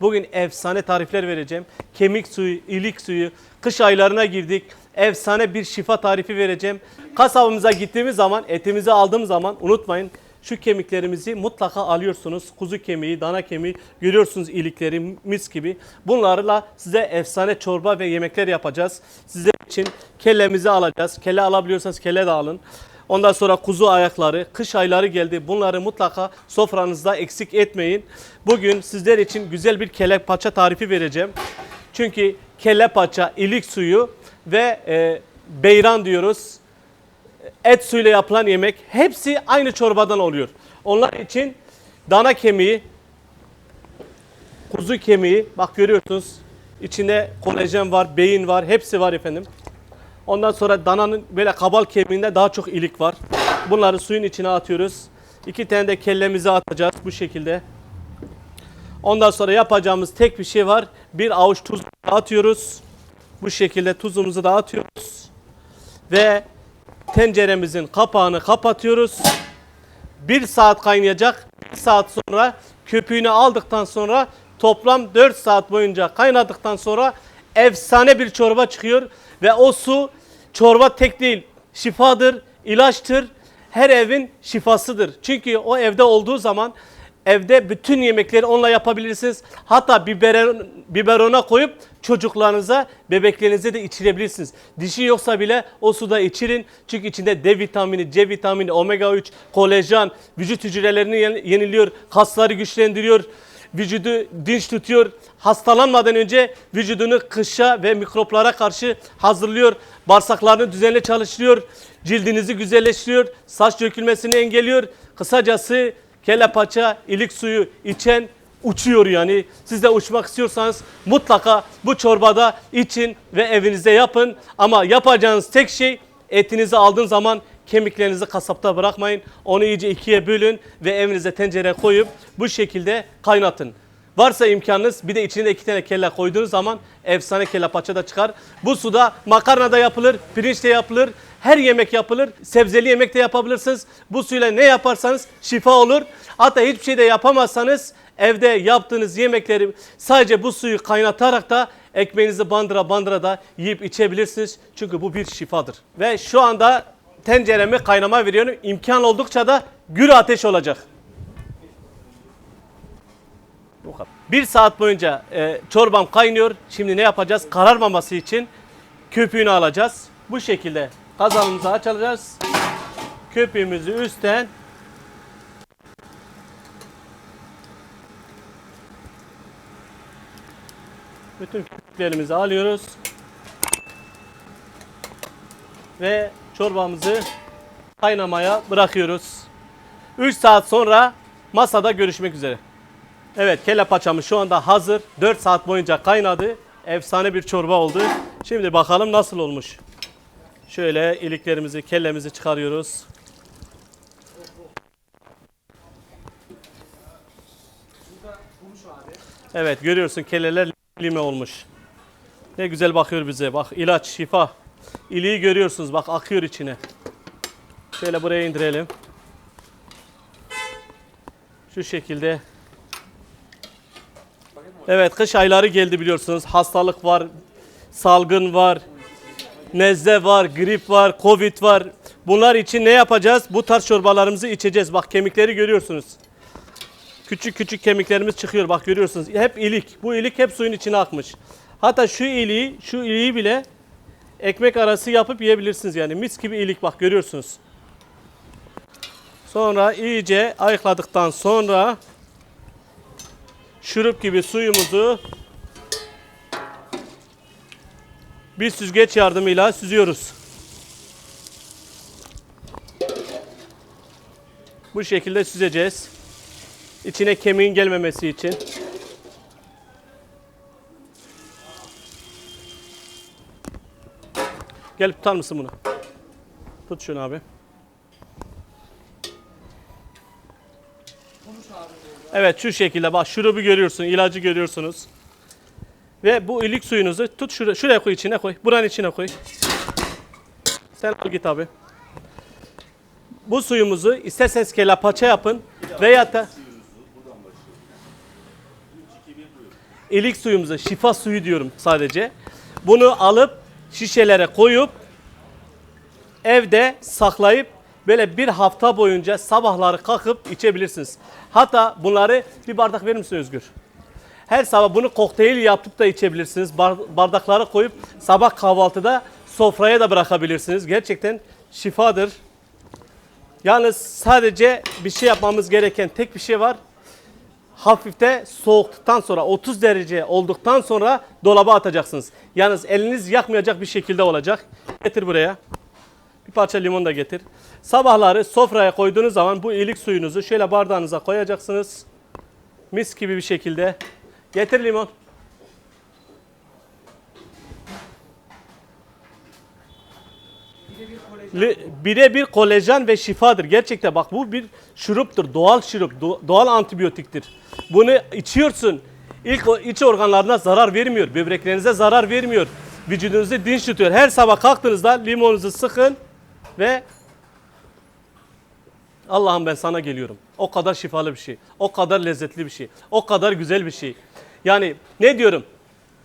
Bugün efsane tarifler vereceğim. Kemik suyu, ilik suyu, kış aylarına girdik. Efsane bir şifa tarifi vereceğim. Kasabımıza gittiğimiz zaman, etimizi aldığım zaman unutmayın şu kemiklerimizi mutlaka alıyorsunuz. Kuzu kemiği, dana kemiği görüyorsunuz ilikleri mis gibi. Bunlarla size efsane çorba ve yemekler yapacağız. Sizler için kellemizi alacağız. Kelle alabiliyorsanız kelle de alın. Ondan sonra kuzu ayakları, kış ayları geldi. Bunları mutlaka sofranızda eksik etmeyin. Bugün sizler için güzel bir kelle paça tarifi vereceğim. Çünkü kelle paça, ilik suyu ve e, beyran diyoruz. Et suyuyla yapılan yemek hepsi aynı çorbadan oluyor. Onlar için dana kemiği, kuzu kemiği bak görüyorsunuz. içinde kolajen var, beyin var, hepsi var efendim. Ondan sonra dananın böyle kabal kemiğinde daha çok ilik var. Bunları suyun içine atıyoruz. İki tane de kellemizi atacağız bu şekilde. Ondan sonra yapacağımız tek bir şey var. Bir avuç tuz atıyoruz. Bu şekilde tuzumuzu da atıyoruz. Ve tenceremizin kapağını kapatıyoruz. Bir saat kaynayacak. Bir saat sonra köpüğünü aldıktan sonra toplam 4 saat boyunca kaynadıktan sonra efsane bir çorba çıkıyor. Ve o su çorba tek değil şifadır, ilaçtır. Her evin şifasıdır. Çünkü o evde olduğu zaman evde bütün yemekleri onunla yapabilirsiniz. Hatta biberon, biberona koyup çocuklarınıza, bebeklerinize de içirebilirsiniz. Dişi yoksa bile o suda içirin. Çünkü içinde D vitamini, C vitamini, omega 3, kolajen, vücut hücrelerini yen- yeniliyor, kasları güçlendiriyor vücudu dinç tutuyor. Hastalanmadan önce vücudunu kışa ve mikroplara karşı hazırlıyor. Bağırsaklarını düzenli çalıştırıyor. Cildinizi güzelleştiriyor. Saç dökülmesini engelliyor. Kısacası kelle paça, ilik suyu içen uçuyor yani. Siz de uçmak istiyorsanız mutlaka bu çorbada için ve evinizde yapın. Ama yapacağınız tek şey etinizi aldığın zaman kemiklerinizi kasapta bırakmayın. Onu iyice ikiye bölün ve evinize tencereye koyup bu şekilde kaynatın. Varsa imkanınız bir de içine iki tane kelle koyduğunuz zaman efsane kelle paça da çıkar. Bu suda makarna da yapılır, pirinç de yapılır, her yemek yapılır. Sebzeli yemek de yapabilirsiniz. Bu suyla ne yaparsanız şifa olur. Hatta hiçbir şey de yapamazsanız evde yaptığınız yemekleri sadece bu suyu kaynatarak da ekmeğinizi bandıra bandıra da yiyip içebilirsiniz. Çünkü bu bir şifadır. Ve şu anda tenceremi kaynama veriyorum. İmkan oldukça da gür ateş olacak. Bir saat boyunca e, çorbam kaynıyor. Şimdi ne yapacağız? Kararmaması için köpüğünü alacağız. Bu şekilde kazanımızı açacağız. Köpüğümüzü üstten bütün köpüklerimizi alıyoruz. Ve çorbamızı kaynamaya bırakıyoruz. 3 saat sonra masada görüşmek üzere. Evet kelle paçamız şu anda hazır. 4 saat boyunca kaynadı. Efsane bir çorba oldu. Şimdi bakalım nasıl olmuş. Şöyle iliklerimizi, kellemizi çıkarıyoruz. Evet görüyorsun kelleler lime olmuş. Ne güzel bakıyor bize. Bak ilaç, şifa. İliği görüyorsunuz bak akıyor içine. Şöyle buraya indirelim. Şu şekilde. Evet kış ayları geldi biliyorsunuz. Hastalık var, salgın var, nezle var, grip var, covid var. Bunlar için ne yapacağız? Bu tarz çorbalarımızı içeceğiz. Bak kemikleri görüyorsunuz. Küçük küçük kemiklerimiz çıkıyor. Bak görüyorsunuz. Hep ilik. Bu ilik hep suyun içine akmış. Hatta şu iliği, şu iliği bile ekmek arası yapıp yiyebilirsiniz yani. Mis gibi ilik bak görüyorsunuz. Sonra iyice ayıkladıktan sonra şurup gibi suyumuzu bir süzgeç yardımıyla süzüyoruz. Bu şekilde süzeceğiz. İçine kemiğin gelmemesi için. Gel tutar mısın bunu? Tut şunu abi. Evet şu şekilde bak şurubu görüyorsun, ilacı görüyorsunuz. Ve bu ilik suyunuzu tut şuraya, şuraya koy içine koy. Buranın içine koy. Sen al git abi. Bu suyumuzu isterseniz kelapaça yapın veya da ilik suyumuzu, şifa suyu diyorum sadece. Bunu alıp şişelere koyup evde saklayıp böyle bir hafta boyunca sabahları kalkıp içebilirsiniz. Hatta bunları bir bardak verir misin Özgür? Her sabah bunu kokteyl yapıp da içebilirsiniz. Bar- bardaklara koyup sabah kahvaltıda sofraya da bırakabilirsiniz. Gerçekten şifadır. Yalnız sadece bir şey yapmamız gereken tek bir şey var. Hafifte soğuktuktan sonra 30 derece olduktan sonra dolaba atacaksınız. Yalnız eliniz yakmayacak bir şekilde olacak. Getir buraya. Bir parça limon da getir. Sabahları sofraya koyduğunuz zaman bu iyilik suyunuzu şöyle bardağınıza koyacaksınız. Mis gibi bir şekilde. Getir limon. Birebir kolajen ve şifadır. Gerçekten bak bu bir şuruptur. Doğal şurup, do- doğal antibiyotiktir. Bunu içiyorsun. İlk iç organlarına zarar vermiyor. Böbreklerinize zarar vermiyor. Vücudunuzu dinç tutuyor. Her sabah kalktığınızda limonunuzu sıkın ve Allah'ım ben sana geliyorum. O kadar şifalı bir şey. O kadar lezzetli bir şey. O kadar güzel bir şey. Yani ne diyorum?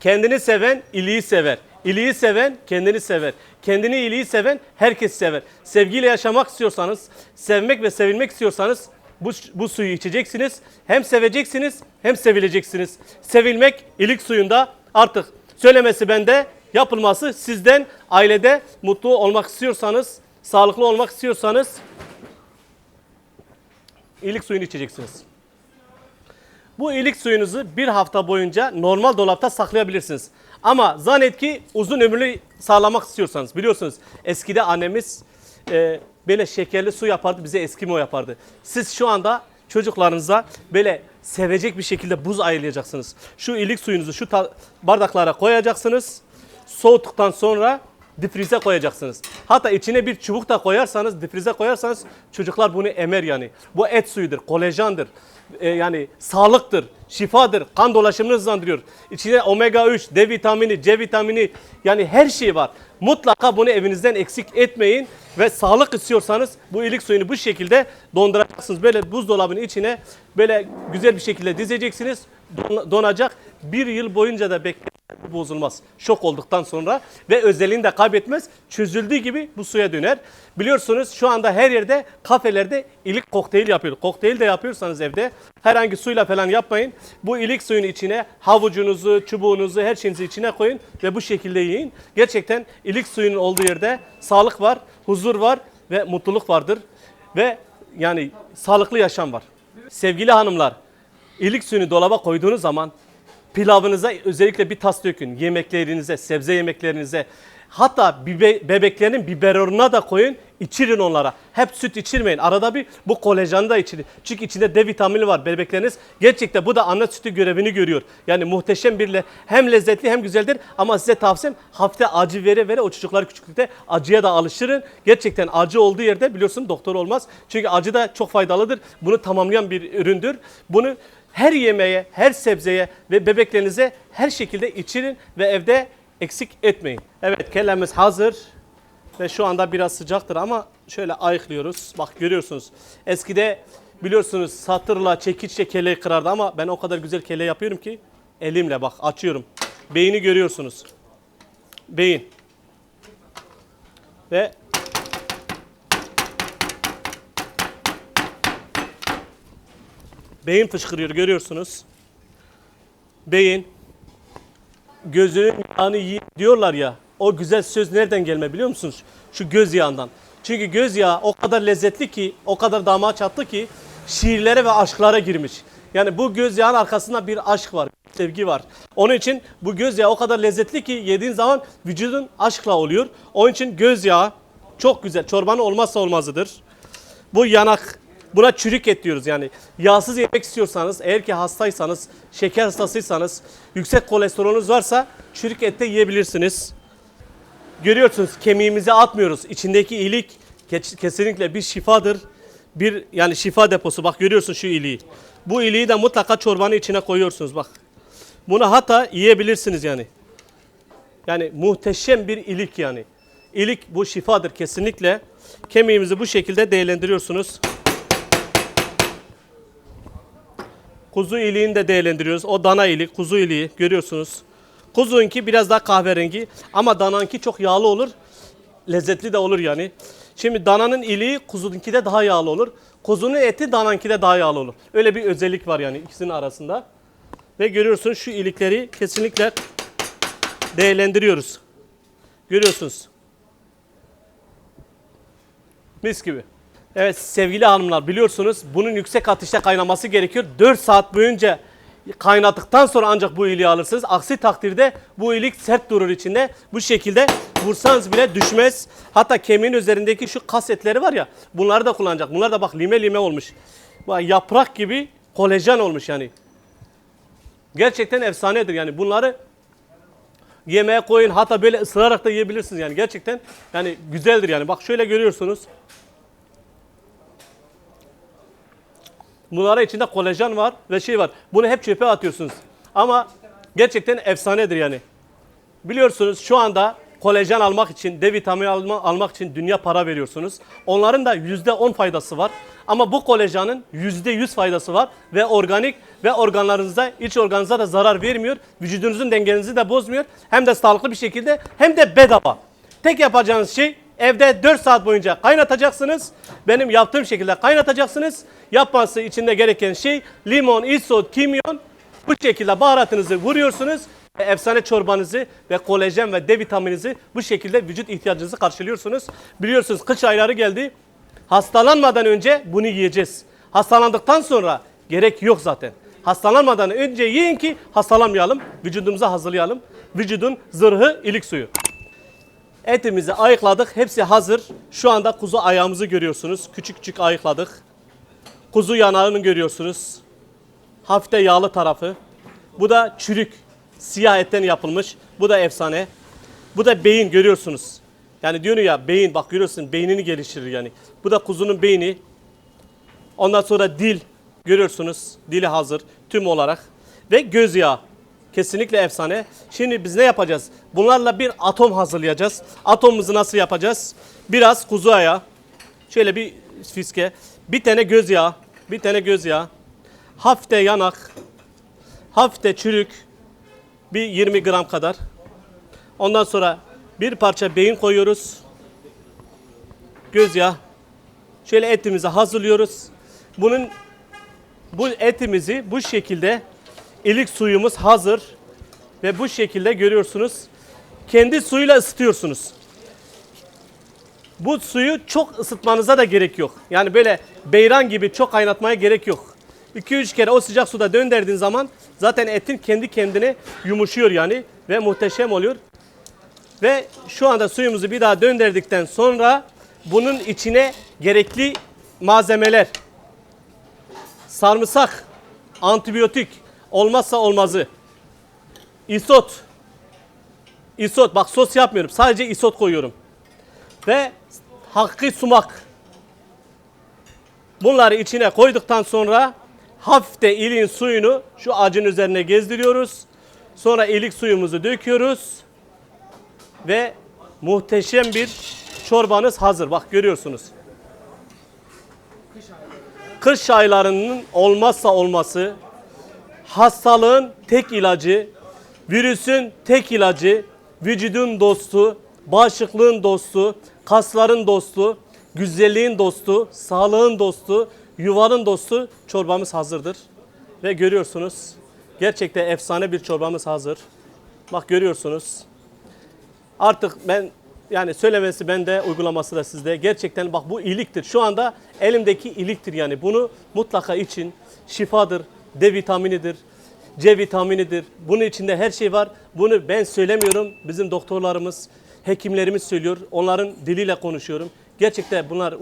Kendini seven iyiliği sever. İyiliği seven kendini sever. Kendini iyiliği seven herkes sever. Sevgiyle yaşamak istiyorsanız, sevmek ve sevilmek istiyorsanız bu, bu suyu içeceksiniz. Hem seveceksiniz hem sevileceksiniz. Sevilmek iyilik suyunda artık söylemesi bende, yapılması sizden, ailede mutlu olmak istiyorsanız, sağlıklı olmak istiyorsanız iyilik suyunu içeceksiniz. Bu iyilik suyunuzu bir hafta boyunca normal dolapta saklayabilirsiniz. Ama zannet ki uzun ömürlü sağlamak istiyorsanız biliyorsunuz eskide annemiz e, böyle şekerli su yapardı bize eskimo yapardı. Siz şu anda çocuklarınıza böyle sevecek bir şekilde buz ayırlayacaksınız. Şu iyilik suyunuzu şu bardaklara koyacaksınız. Soğuttuktan sonra difrize koyacaksınız. Hatta içine bir çubuk da koyarsanız, difrize koyarsanız çocuklar bunu emer yani. Bu et suyudur, kolajendir. Ee, yani sağlıktır, şifadır, kan dolaşımını hızlandırıyor. İçinde omega 3, D vitamini, C vitamini yani her şey var. Mutlaka bunu evinizden eksik etmeyin ve sağlık istiyorsanız bu iyilik suyunu bu şekilde donduracaksınız. Böyle buzdolabının içine böyle güzel bir şekilde dizeceksiniz. Don- donacak. Bir yıl boyunca da bekle bozulmaz. Şok olduktan sonra ve özelliğini de kaybetmez. Çözüldüğü gibi bu suya döner. Biliyorsunuz şu anda her yerde kafelerde ilik kokteyl yapıyor. Kokteyl de yapıyorsanız evde herhangi suyla falan yapmayın. Bu ilik suyun içine havucunuzu, çubuğunuzu, her şeyinizi içine koyun ve bu şekilde yiyin. Gerçekten ilik suyunun olduğu yerde sağlık var, huzur var ve mutluluk vardır. Ve yani sağlıklı yaşam var. Sevgili hanımlar, ilik suyunu dolaba koyduğunuz zaman pilavınıza özellikle bir tas dökün. Yemeklerinize, sebze yemeklerinize. Hatta bibe, bebeklerin biberonuna da koyun. içirin onlara. Hep süt içirmeyin. Arada bir bu kolajen da içirin. Çünkü içinde D vitamini var bebekleriniz. Gerçekten bu da anne sütü görevini görüyor. Yani muhteşem bir le- hem lezzetli hem güzeldir. Ama size tavsiyem hafifte acı vere vere o çocuklar küçüklükte acıya da alıştırın. Gerçekten acı olduğu yerde biliyorsun doktor olmaz. Çünkü acı da çok faydalıdır. Bunu tamamlayan bir üründür. Bunu her yemeğe, her sebzeye ve bebeklerinize her şekilde içirin ve evde eksik etmeyin. Evet kellemiz hazır ve şu anda biraz sıcaktır ama şöyle ayıklıyoruz. Bak görüyorsunuz. Eskide biliyorsunuz satırla çekiçle keleyi kırardı ama ben o kadar güzel kele yapıyorum ki elimle bak açıyorum. Beyni görüyorsunuz. Beyin. Ve Beyin fışkırıyor görüyorsunuz. Beyin gözünün yağını yiyin diyorlar ya. O güzel söz nereden gelme biliyor musunuz? Şu göz yağından. Çünkü göz yağı o kadar lezzetli ki, o kadar damağa çattı ki şiirlere ve aşklara girmiş. Yani bu göz yağının arkasında bir aşk var, bir sevgi var. Onun için bu göz yağı o kadar lezzetli ki yediğin zaman vücudun aşkla oluyor. Onun için göz yağı çok güzel. Çorbanın olmazsa olmazıdır. Bu yanak buna çürük et diyoruz yani. Yağsız yemek istiyorsanız eğer ki hastaysanız, şeker hastasıysanız, yüksek kolesterolünüz varsa çürük ette yiyebilirsiniz. Görüyorsunuz kemiğimizi atmıyoruz. İçindeki iyilik ke- kesinlikle bir şifadır. Bir yani şifa deposu. Bak görüyorsun şu iliği. Bu iliği de mutlaka çorbanın içine koyuyorsunuz bak. Bunu hatta yiyebilirsiniz yani. Yani muhteşem bir ilik yani. İlik bu şifadır kesinlikle. Kemiğimizi bu şekilde değerlendiriyorsunuz. Kuzu iliğini de değerlendiriyoruz. O dana ilik, kuzu iliği görüyorsunuz. Kuzunki biraz daha kahverengi ama dananki çok yağlı olur. Lezzetli de olur yani. Şimdi dananın iliği kuzununki de daha yağlı olur. Kuzunun eti dananki de daha yağlı olur. Öyle bir özellik var yani ikisinin arasında. Ve görüyorsunuz şu ilikleri kesinlikle değerlendiriyoruz. Görüyorsunuz. Mis gibi. Evet sevgili hanımlar biliyorsunuz bunun yüksek ateşte kaynaması gerekiyor. 4 saat boyunca kaynattıktan sonra ancak bu iliği alırsınız. Aksi takdirde bu ilik sert durur içinde. Bu şekilde vursanız bile düşmez. Hatta kemiğin üzerindeki şu kas etleri var ya bunları da kullanacak. Bunlar da bak lime lime olmuş. Bak, yaprak gibi kolajen olmuş yani. Gerçekten efsanedir yani bunları yemeğe koyun hatta böyle ısırarak da yiyebilirsiniz yani gerçekten yani güzeldir yani bak şöyle görüyorsunuz. Bunlara içinde kolajen var ve şey var. Bunu hep çöpe atıyorsunuz. Ama gerçekten efsanedir yani. Biliyorsunuz şu anda kolajen almak için, D vitamini alma, almak için dünya para veriyorsunuz. Onların da %10 faydası var. Ama bu kolajenin %100 faydası var ve organik ve organlarınıza, iç organınıza da zarar vermiyor. Vücudunuzun dengenizi de bozmuyor. Hem de sağlıklı bir şekilde hem de bedava. Tek yapacağınız şey evde 4 saat boyunca kaynatacaksınız. Benim yaptığım şekilde kaynatacaksınız. Yapması içinde gereken şey limon, isot, kimyon. Bu şekilde baharatınızı vuruyorsunuz. Ve efsane çorbanızı ve kolajen ve D vitamininizi bu şekilde vücut ihtiyacınızı karşılıyorsunuz. Biliyorsunuz kış ayları geldi. Hastalanmadan önce bunu yiyeceğiz. Hastalandıktan sonra gerek yok zaten. Hastalanmadan önce yiyin ki hastalanmayalım. Vücudumuza hazırlayalım. Vücudun zırhı ilik suyu. Etimizi ayıkladık. Hepsi hazır. Şu anda kuzu ayağımızı görüyorsunuz. Küçük küçük ayıkladık. Kuzu yanağını görüyorsunuz. Hafif de yağlı tarafı. Bu da çürük. Siyah etten yapılmış. Bu da efsane. Bu da beyin görüyorsunuz. Yani diyor ya beyin bak görüyorsun beynini geliştirir yani. Bu da kuzunun beyni. Ondan sonra dil görüyorsunuz. Dili hazır tüm olarak. Ve göz yağı. Kesinlikle efsane. Şimdi biz ne yapacağız? Bunlarla bir atom hazırlayacağız. Atomumuzu nasıl yapacağız? Biraz kuzu ayağı. Şöyle bir fiske. Bir tane göz yağı. Bir tane göz yağı. Hafif de yanak. Hafif de çürük. Bir 20 gram kadar. Ondan sonra bir parça beyin koyuyoruz. Göz yağı. Şöyle etimizi hazırlıyoruz. Bunun bu etimizi bu şekilde ilik suyumuz hazır ve bu şekilde görüyorsunuz. Kendi suyuyla ısıtıyorsunuz. Bu suyu çok ısıtmanıza da gerek yok. Yani böyle beyran gibi çok kaynatmaya gerek yok. 2-3 kere o sıcak suda döndürdüğün zaman zaten etin kendi kendine yumuşuyor yani ve muhteşem oluyor. Ve şu anda suyumuzu bir daha döndürdükten sonra bunun içine gerekli malzemeler, sarımsak, antibiyotik, olmazsa olmazı, isot, isot bak sos yapmıyorum sadece isot koyuyorum ve hakkı sumak. Bunları içine koyduktan sonra hafif de iliğin suyunu şu acın üzerine gezdiriyoruz. Sonra ilik suyumuzu döküyoruz ve muhteşem bir çorbanız hazır. Bak görüyorsunuz. Kış aylarının olmazsa olması, hastalığın tek ilacı, virüsün tek ilacı, vücudun dostu, bağışıklığın dostu, kasların dostu, güzelliğin dostu, sağlığın dostu, yuvanın dostu çorbamız hazırdır. Ve görüyorsunuz gerçekten efsane bir çorbamız hazır. Bak görüyorsunuz. Artık ben yani söylemesi bende, uygulaması da sizde. Gerçekten bak bu iyiliktir. Şu anda elimdeki iyiliktir yani. Bunu mutlaka için şifadır, D vitaminidir, C vitaminidir. Bunun içinde her şey var. Bunu ben söylemiyorum. Bizim doktorlarımız, hekimlerimiz söylüyor. Onların diliyle konuşuyorum. Gerçekten bunlar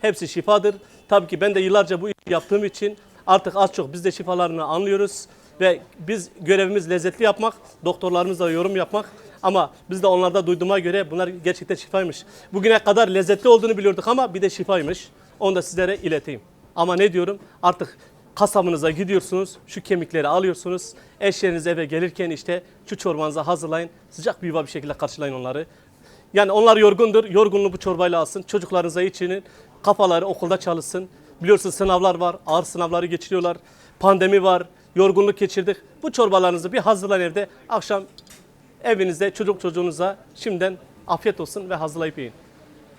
hepsi şifadır. Tabii ki ben de yıllarca bu işi yaptığım için artık az çok biz de şifalarını anlıyoruz. Ve biz görevimiz lezzetli yapmak, doktorlarımızla yorum yapmak. Ama biz de onlarda duyduğuma göre bunlar gerçekten şifaymış. Bugüne kadar lezzetli olduğunu biliyorduk ama bir de şifaymış. Onu da sizlere ileteyim. Ama ne diyorum? Artık kasabınıza gidiyorsunuz, şu kemikleri alıyorsunuz. Eşleriniz eve gelirken işte şu çorbanızı hazırlayın. Sıcak bir yuva bir şekilde karşılayın onları. Yani onlar yorgundur. Yorgunluğu bu çorbayla alsın. Çocuklarınıza içinin. Kafaları okulda çalışsın. Biliyorsunuz sınavlar var. Ağır sınavları geçiriyorlar. Pandemi var. yorgunluk geçirdik. Bu çorbalarınızı bir hazırlayın evde. Akşam evinizde çocuk çocuğunuza şimdiden afiyet olsun ve hazırlayıp yiyin.